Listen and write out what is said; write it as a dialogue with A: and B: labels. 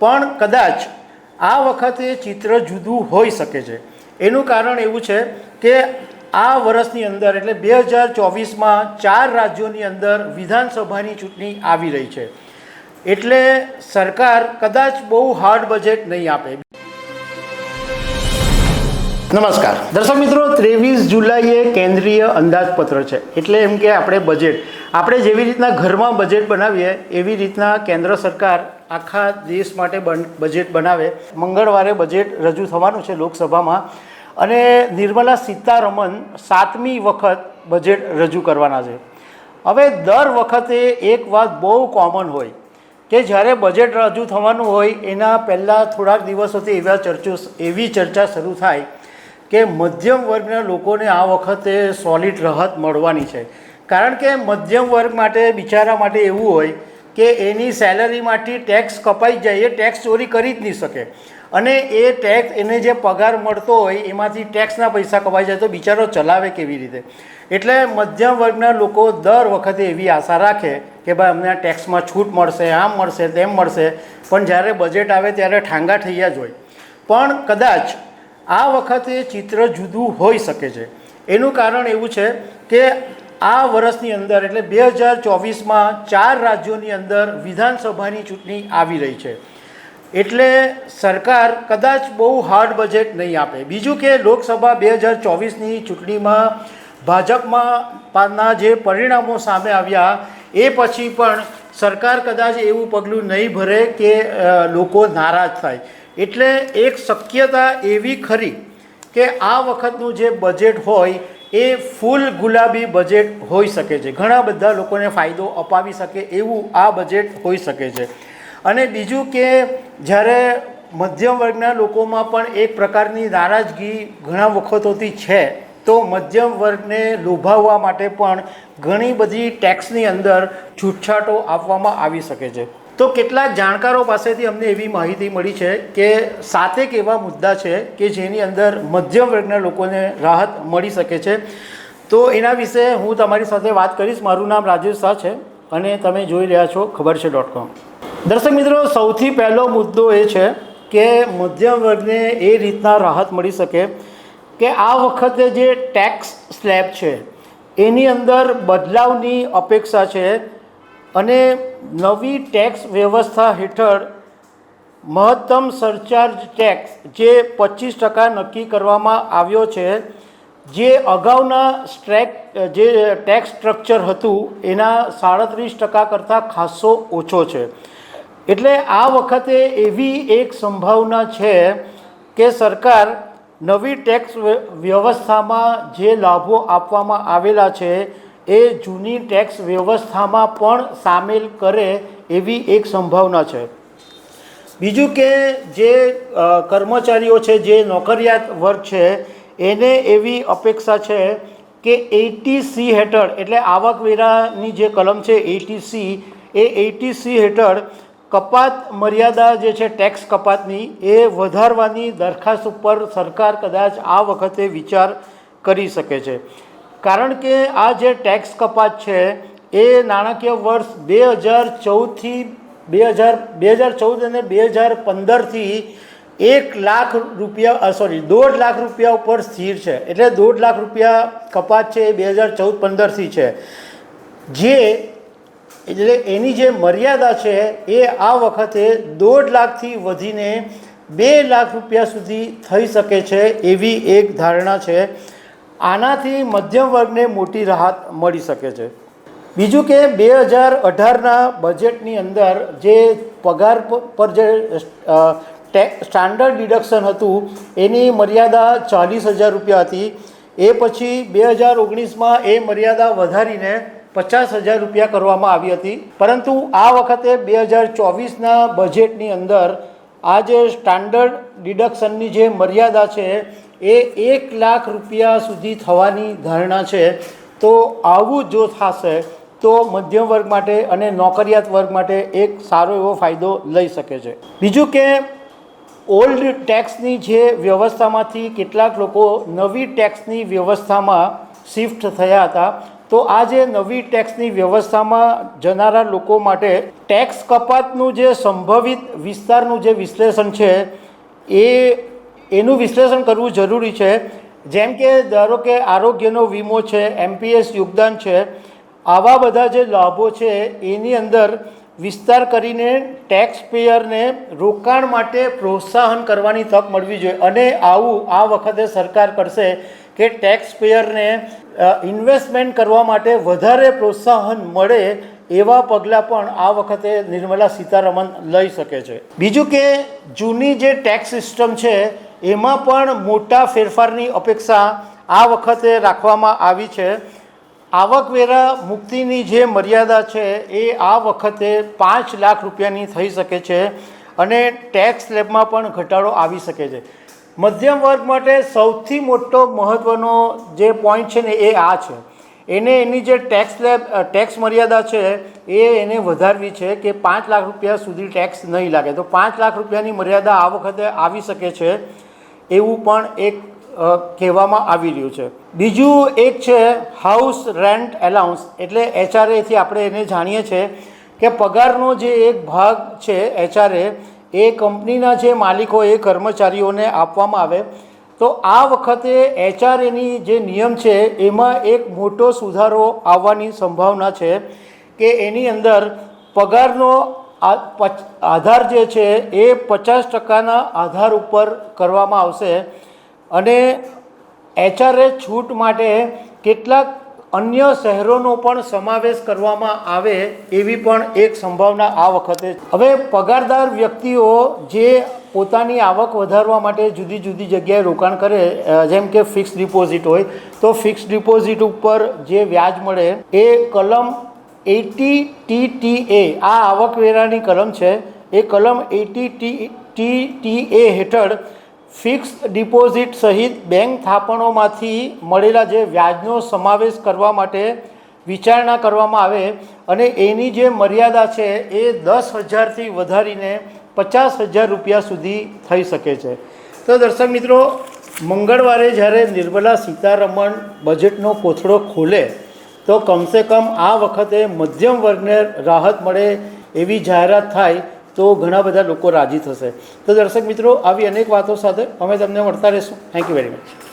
A: પણ કદાચ આ વખતે ચિત્ર જુદું હોઈ શકે છે. એનું કારણ એવું છે કે આ વર્ષની અંદર એટલે બે હજાર ચોવીસમાં ચાર રાજ્યોની અંદર વિધાનસભાની ચૂંટણી આવી રહી છે. એટલે સરકાર કદાચ બહુ હાર્ડ બજેટ નહીં આપે. નમસ્કાર. દર્શક મિત્રો, ત્રેવીસ જુલાઈએ કેન્દ્રીય અંદાજપત્ર છે. એટલે એમ કે આપણે બજેટ આપણે જેવી રીતના ઘરમાં બજેટ બનાવીએ, એવી રીતના કેન્દ્ર સરકાર આખા દેશ માટે બજેટ બનાવે. મંગળવારે બજેટ રજૂ થવાનું છે લોકસભામાં. અને નિર્મલા સીતારમન સાતમી વખત બજેટ રજૂ કરવાના છે. હવે દર વખતે એક વાત બહુ કોમન હોય, કે જ્યારે બજેટ રજૂ થવાનું હોય, એના પહેલાં થોડાક દિવસોથી એવા ચર્ચો, એવી ચર્ચા શરૂ થાય કે મધ્યમ વર્ગના લોકોને આ વખતે સોલિડ રાહત મળવાની છે. કારણ કે મધ્યમ વર્ગ માટે, બિચારા માટે એવું હોય કે એની સેલરીમાંથી ટેક્સ કપાઈ જાય, એ ટેક્સ ચોરી કરી જ નહીં શકે. અને એ ટેક્સ એને જે પગાર મળતો હોય, એમાંથી ટેક્સના પૈસા કપાઈ જાય, તો બિચારો ચલાવે કેવી રીતે? એટલે મધ્યમ વર્ગના લોકો દર વખતે એવી આશા રાખે કે ભાઈ, અમને ટેક્સમાં છૂટ મળશે, આમ મળશે, તેમ મળશે. પણ જ્યારે બજેટ આવે ત્યારે ઠાંગા થઈ જ હોય. પણ કદાચ આ વખતે ચિત્ર જુદું હોઈ શકે છે. એનું કારણ એવું છે કે આ વર્ષની અંદર એટલે બે હજાર ચોવીસમાં ચાર રાજ્યોની અંદર વિધાનસભાની ચૂંટણી આવી રહી છે. એટલે સરકાર કદાચ બહુ હાર્ડ બજેટ નહીં આપે. બીજું કે લોકસભા બે હજાર ચોવીસની ચૂંટણીમાં ભાજપમાં પાના જે પરિણામો સામે આવ્યા, એ પછી પણ સરકાર કદાચ એવું પગલું નહીં ભરે કે લોકો નારાજ થાય. એટલે એક શક્યતા એવી ખરી કે આ વખતનું જે બજેટ હોય એ ફૂલ ગુલાબી બજેટ હોઈ શકે છે. ઘણા બધા લોકોને ફાયદો અપાવી શકે એવું આ બજેટ હોઈ શકે છે. અને બીજું કે જ્યારે મધ્યમ વર્ગના લોકોમાં પણ એક પ્રકારની નારાજગી ઘણા વખતોથી છે, તો મધ્યમ વર્ગને લોભાવવા માટે પણ ઘણી બધી ટેક્સની અંદર છૂટછાટો આપવામાં આવી શકે છે. તો કેટલાક જાણકારો પાસેથી અમને એવી માહિતી મળી છે કે સાતેક એવા મુદ્દા છે કે જેની અંદર મધ્યમ વર્ગના લોકોને રાહત મળી શકે છે? તો એના વિશે હું તમારી સાથે વાત કરીશ. મારું નામ રાજેશ શાહ છે અને તમે જોઈ રહ્યા છો ખબર છે ડોટ કોમ દર્શક મિત્રો, સૌથી પહેલો મુદ્દો એ છે કે મધ્યમ વર્ગને એ રીતના રાહત મળી શકે કે આ વખતે જે ટેક્સ સ્લેબ છે, એની અંદર બદલાવની અપેક્ષા છે અને નવી ટેક્સ વ્યવસ્થા હેઠળ મહત્તમ સરચાર્જ ટેક્સ જે પચીસ ટકા નક્કી કરવામાં આવ્યો છે, જે અગાઉના સ્ટ્રેક જે ટેક્સ સ્ટ્રક્ચર હતું, એના સાડત્રીસ ટકા કરતાં ખાસો ઓછો છે. એટલે આ વખતે એવી એક સંભાવના છે કે સરકાર નવી ટેક્સ વ્યવસ્થામાં જે લાભો આપવામાં આવેલા છે એ જૂની ટેક્સ વ્યવસ્થામાં પણ સામેલ કરે એવી એક સંભાવના છે. બીજું કે જે કર્મચારીઓ છે, જે નોકરિયાત વર્ગ છે, એને એવી અપેક્ષા છે કે એટી સી હેઠળ, એટલે આવકવેરાની જે કલમ છે એટી સી, એ એટી સી હેઠળ કપાત મર્યાદા જે છે, ટેક્સ કપાતની, એ વધારવાની દરખાસ્ત ઉપર સરકાર કદાચ આ વખતે વિચાર કરી શકે છે. કારણ કે આ જે ટેક્સ કપાત છે, એ નાણાકીય વર્ષ બે હજાર ચૌદથી બે હજાર બે હજાર ચૌદ અને બે હજાર પંદરથી એક લાખ રૂપિયા સોરી દોઢ લાખ રૂપિયા ઉપર સ્થિર છે. એટલે દોઢ લાખ રૂપિયા કપાત છે એ બે હજાર ચૌદ પંદરથી છે. જે, એટલે એની જે મર્યાદા છે, એ આ વખતે દોઢ લાખથી વધીને બે લાખ રૂપિયા સુધી થઈ શકે છે એવી એક ધારણા છે. આનાથી મધ્યમ વર્ગને મોટી રાહત મળી શકે છે. બીજું કે બે હજાર અઢારના બજેટની અંદર જે પગાર પર જે સ્ટાન્ડર્ડ ડિડક્શન હતું, એની મર્યાદા ચાલીસ હજાર રૂપિયા હતી. એ પછી બે હજાર ઓગણીસમાં એ મર્યાદા વધારીને પચાસ હજાર રૂપિયા કરવામાં આવી હતી. પરંતુ આ વખતે બે હજાર ચોવીસના બજેટની અંદર આ જે સ્ટાન્ડર્ડ ડિડક્શનની જે મર્યાદા છે એ એક લાખ રૂપિયા સુધી થવાની ધારણા છે. તો આવું જો થશે, તો મધ્યમ વર્ગ માટે અને નોકરિયાત વર્ગ માટે એક સારો એવો ફાયદો લઈ શકે છે. બીજું કે, ઓલ્ડ ટેક્સની જે વ્યવસ્થામાંથી કેટલાક લોકો નવી ટેક્સની વ્યવસ્થામાં શિફ્ટ થયા હતા, તો આ જે નવી ટેક્સની વ્યવસ્થામાં જનારા લોકો માટે ટેક્સ કપાતનું જે સંભવિત વિસ્તારનું જે વિશ્લેષણ છે, એ એનું વિશ્લેષણ કરવું જરૂરી છે. જેમ કે ધારો કે આરોગ્યનો વીમો છે, એમપીએસ યોગદાન છે, આવા બધા જે લાભો છે, એની અંદર વિસ્તાર કરીને ટેક્સ પેયરને રોકાણ માટે પ્રોત્સાહન કરવાની તક મળવી જોઈએ. અને આવું આ વખતે સરકાર કરશે કે ટેક્સ પેયરને ઇન્વેસ્ટમેન્ટ કરવા માટે વધારે પ્રોત્સાહન મળે એવા પગલાં પણ આ વખતે નિર્મલા સીતારમન લઈ શકે છે. બીજું કે જૂની જે ટેક્સ સિસ્ટમ છે એમાં પણ મોટા ફેરફારની અપેક્ષા આ વખતે રાખવામાં આવી છે. આવકવેરા મુક્તિની જે મર્યાદા છે એ આ વખતે પાંચ લાખ રૂપિયાની થઈ શકે છે અને ટેક્સ સ્લેબમાં પણ ઘટાડો આવી શકે છે. મધ્યમ વર્ગ માટે સૌથી મોટો મહત્ત્વનો જે પોઈન્ટ છે ને એ આ છે. એને એની જે ટેક્સ સ્લેબ ટેક્સ મર્યાદા છે એ એને વધારવી છે કે પાંચ લાખ રૂપિયા સુધી ટેક્સ નહીં લાગે. તો પાંચ લાખ રૂપિયાની મર્યાદા આ વખતે આવી શકે છે. એવું પણ એક કહેવામાં આવી રહ્યું છે. બીજું એક છે હાઉસ રેન્ટ એલાઉન્સ એટલે એચઆરએથી આપણે એને જાણીએ છીએ કે પગારનો જે એક ભાગ છે એચઆરએ એ કંપનીના જે માલિકો, એ કર્મચારીઓને આપવામાં આવે. તો આ વખતે એચઆરએની જે નિયમ છે, એમાં એક મોટો સુધારો આવવાની સંભાવના છે કે એની અંદર પગારનો આ આધાર જે છે એ પચાસ ટકાના આધાર ઉપર કરવામાં આવશે અને એચઆરએ છૂટ માટે કેટલાક અન્ય શહેરોનો પણ સમાવેશ કરવામાં આવે એવી પણ એક સંભાવના આ વખતે હવે પગારદાર વ્યક્તિઓ જે પોતાની આવક વધારવા માટે જુદી જુદી જગ્યાએ રોકાણ કરે જેમ કે ફિક્સ ડિપોઝિટ હોય, તો ફિક્સ ડિપોઝિટ ઉપર જે વ્યાજ મળે એ કલમ એટી ટી ટી એ આ આવકવેરાની કલમ છે. એ કલમ eighty T T T A હેઠળ ફિક્સ ડિપોઝિટ સહિત બેંક થાપણોમાંથી મળેલા જે વ્યાજનો સમાવેશ કરવા માટે વિચારણા કરવામાં આવે અને એની જે મર્યાદા છે એ દસ હજારથી વધારીને પચાસ હજાર રૂપિયા સુધી થઈ શકે છે. તો દર્શક મિત્રો, મંગળવારે જ્યારે નિર્મલા સીતારમણ બજેટનો કોથળો ખોલે તો કમસે કમ આ વખતે મધ્યમ વર્ગને રાહત મળે એવી જાહેરાત થાય તો ઘણા બધા લોકો રાજી થશે. તો દર્શક મિત્રો, આવી અનેક વાતો સાથે અમે તમને મળતા રહીશું. Thank you very much